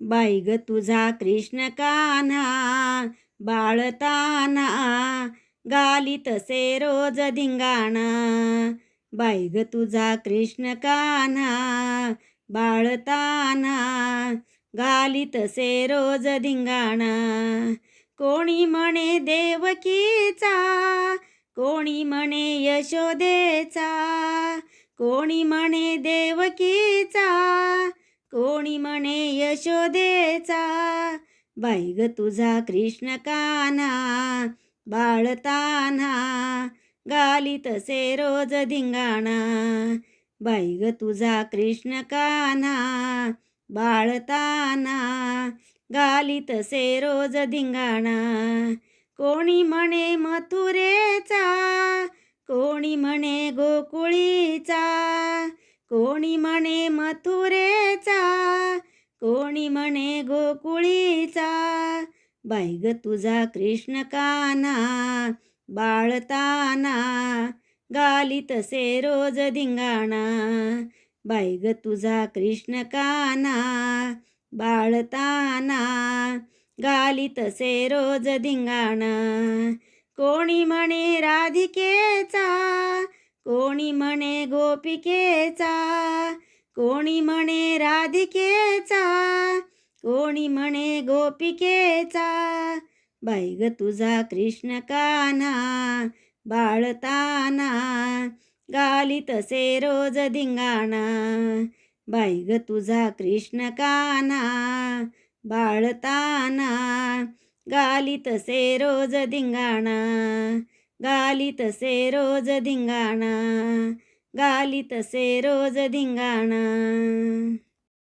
बाई ग तुझा कृष्ण कान्हा बाळताना गाली तसे रोज धिंगाणा. बाई ग तुझा कृष्ण कान्हा बाळताना गाली तसे रोज धिंगाणा. कोणी म्हणे देवकीचा कोणी म्हणे यशोदेचा कोणी म्हणे देवकीचा कोणी म्हणे यशोदेचा? बाई ग तुझा कृष्ण काना बाळताना गाली तसे रोज धिंगाणा. बाई ग तुझा कृष्ण काना बाळताना गाली तसे रोज धिंगाणा. कोणी म्हणे मथुरेचा? कोणी म्हणे गोकुळीचा? कोणी म्हणे मथुरेचा कोणी म्हणे गोकुळीचा. बाई तुझा कृष्ण काना बाळताना गाली तसे रोज धिंगाणा. बाई तुझा कृष्ण काना बाळताना गाली तसे रोज धिंगाणा. कोणी म्हणे रा कोणी म्हणे गोपिकेचा? कोणी म्हणे राधिकेचा? कोणी म्हणे गोपिकेचा? बाई ग तुझा कृष्ण काना बाळताना गाली तसे रोज धिंगाणा. बाई ग तुझा कृष्ण काना बाळताना गाली तसे रोज धिंगाणा. गाली तसे रोज धिंगाणा गाली तसे रोज धिंगाणा.